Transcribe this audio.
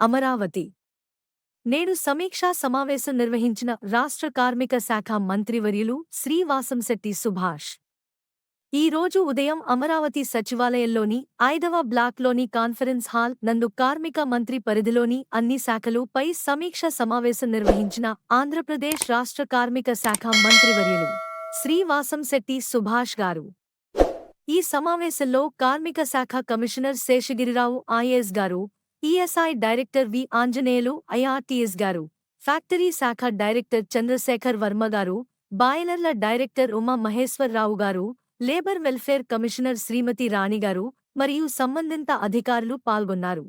అమరావతి. నేడు సమీక్షా సమావేశం నిర్వహించిన రాష్ట్ర కార్మిక శాఖ మంత్రివర్యులు శ్రీవాసంశెట్టి సుభాష్. ఈ రోజు ఉదయం అమరావతి సచివాలయంలోని ఐదవ బ్లాక్లోని కాన్ఫరెన్స్ హాల్ నందు కార్మిక మంత్రి పరిధిలోని అన్ని శాఖలు పై సమీక్ష సమావేశం నిర్వహించిన ఆంధ్రప్రదేశ్ రాష్ట్ర కార్మిక శాఖ మంత్రివర్యులు శ్రీవాసంశెట్టి సుభాష్ గారు. ఈ సమావేశంలో కార్మిక శాఖ కమిషనర్ శేషగిరిరావు ఐఏఎస్ గారు ESI director V Anjaneyulu IRTS గారు. ఫ్యాక్టరీ శాఖ డైరెక్టర్ చంద్రశేఖర్ వర్మ గారు. బాయిలర్ల డైరెక్టర్ ఉమా మహేశ్వరరావు గారు. Labour welfare commissioner Srimati Rani గారు. మరియు సంబంధిత అధికారులు పాల్గొన్నారు.